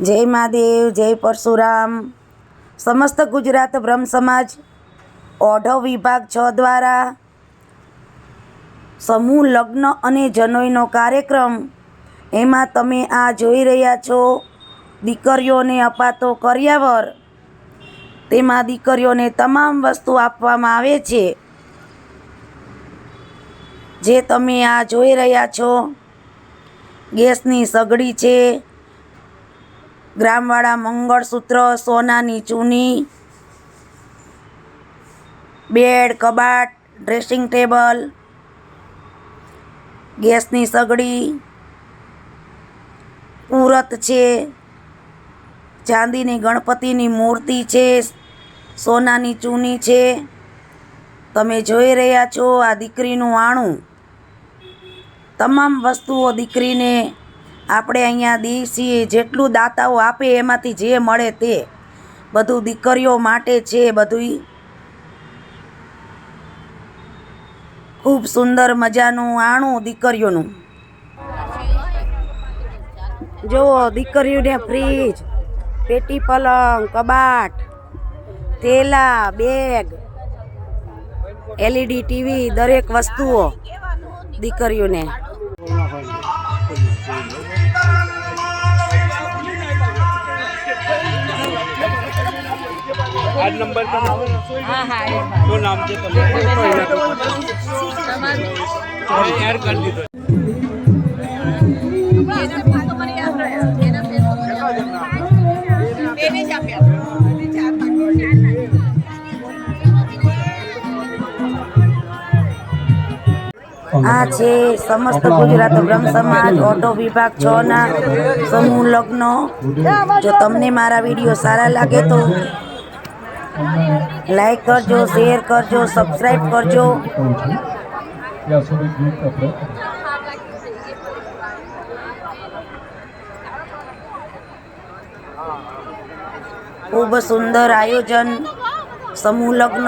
જય મહાદેવ, જય પરશુરામ. સમસ્ત ગુજરાત બ્રહ્મ સમાજ, ઓઢવ વિભાગ છ દ્વારા સમૂહ લગ્ન અને જનોઈનો કાર્યક્રમ. એમાં તમે આ જોઈ રહ્યા છો, દીકરીઓને અપાતો કર્યાવર. તેમાં દીકરીઓને તમામ વસ્તુ આપવામાં આવે છે. જે તમે આ જોઈ રહ્યા છો, ગેસની સગડી છે ગ્રામવાળા મંગળસૂત્ર, સોનાની ચૂની, બેડ, કબાટ, ડ્રેસિંગ ટેબલ, ગેસની સગડી પૂરત છે, ચાંદીની ગણપતિની મૂર્તિ છે, સોનાની ચૂની છે. તમે જોઈ રહ્યા છો આ દીકરીનું આણું. તમામ વસ્તુઓ દીકરીને આપણે અહીંયા દિવસી જેટલું દાતાઓ આપે એમાંથી જે મળે તે. બધું દીકરીઓ માટે છે બધું ખૂબ સુંદર મજાનું આણું દીકરીઓનું. જુઓ દીકરીઓને ફ્રીજ, પેટી પલંગ, કબાટ, થેલા, બેગ, એલઈડી ટીવી દરેક વસ્તુઓ દીકરીઓને. આ નંબર તમે શું નામ છે? તમારું? એડ કરી દીધો. આ છે સમસ્ત ગુજરાત બ્રહ્મ સમાજ ઓટો વિભાગ છ ના સમૂહ લગ્ન. જો તમને મારા વીડિયો સારા લાગે તો લાઈક કરજો શેર કરજો સબસ્ક્રાઈબ કરજો ત્યાં સુધી ગીત આપણે ખૂબ સુંદર આયોજન સમૂહ લગ્ન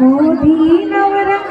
मोदी नवरंग